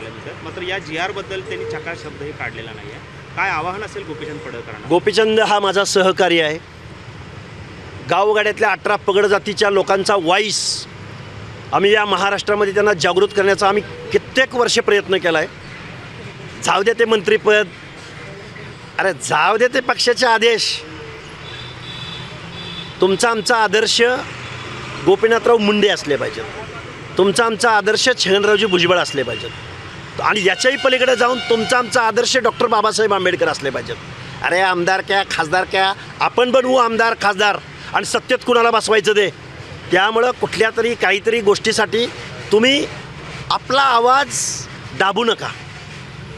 झालं तिथं. मात्र या जी आरबद्दल त्यांनी चकार शब्दही काढलेला नाही आहे काय आवाहन असेल गोपीचंद पडळकरांना? गोपीचंद हा माझा सहकारी आहे. गावगाड्यातल्या अठरा पगड जातीच्या लोकांचा वाईस आम्ही या महाराष्ट्रामध्ये त्यांना जागृत करण्याचा आम्ही कित्येक वर्ष प्रयत्न केला आहे जाऊ दे ते मंत्रीपद. अरे जाऊ दे ते पक्षाचे आदेश. तुमचा आमचा आदर्श गोपीनाथराव मुंडे असले पाहिजेत. तुमचा आमचा आदर्श छगनरावजी भुजबळ असले पाहिजेत. आणि याच्याही पलीकडे जाऊन तुमचा आमचा आदर्श डॉक्टर बाबासाहेब आंबेडकर असले पाहिजेत. अरे आमदार क्या खासदार क्या? आपण बनवू आमदार खासदार. आणि सत्तेत कुणाला बसवायचं दे त्यामुळं कुठल्या तरी काहीतरी गोष्टीसाठी तुम्ही आपला आवाज दाबू नका.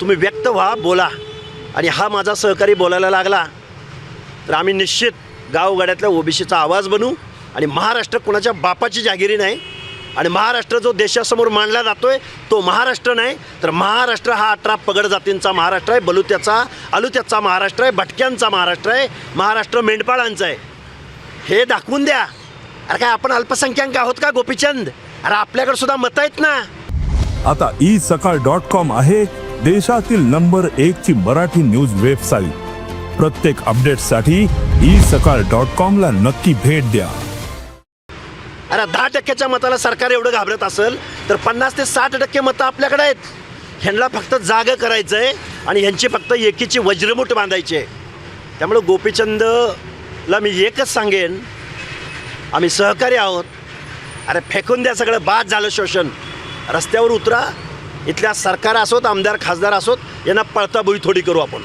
तुम्ही व्यक्त व्हा बोला. आणि हा माझा सहकारी बोलायला लागला तर आम्ही निश्चित गावगाड्यातल्या ओबीसीचा आवाज बनू. आणि महाराष्ट्र कुणाच्या बापाची जागिरी नाही आणि महाराष्ट्र जो देशासमोर मांडला जातोय तो महाराष्ट्र नाही तर महाराष्ट्र हा अठरा पगड जातींचा महाराष्ट्र आहे बलुत्याचा अलुत्याचा महाराष्ट्र आहे भटक्यांचा महाराष्ट्र आहे महाराष्ट्र मेंढपाळांचा आहे. हे दाखवून द्या. अरे काय आपण अल्पसंख्याक आहोत का गोपीचंद? अरे आपल्याकडे सुद्धा मत आहेत ना. आता ई सकाळ डॉट कॉम आहे देशातील नंबर एक ची मराठी न्यूज वेबसाईट. प्रत्येक अपडेटसाठी ई सकाळ डॉट कॉम ला नक्की भेट द्या. अरे दहा टक्क्याच्या मताला सरकार एवढं घाबरत असेल तर पन्नास ते साठ टक्के मतं आपल्याकडे आहेत. ह्यांना फक्त जागं करायचं आहे आणि ह्यांची फक्त एकीची वज्रमुठ बांधायची आहे. त्यामुळं गोपीचंदला मी एकच सांगेन आम्ही सहकारी आहोत. अरे फेकून द्या सगळं बाद झालं शोषण. रस्त्यावर उतरा इथल्या सरकार असोत आमदार खासदार असोत यांना पळताबोळी थोडी करू आपण.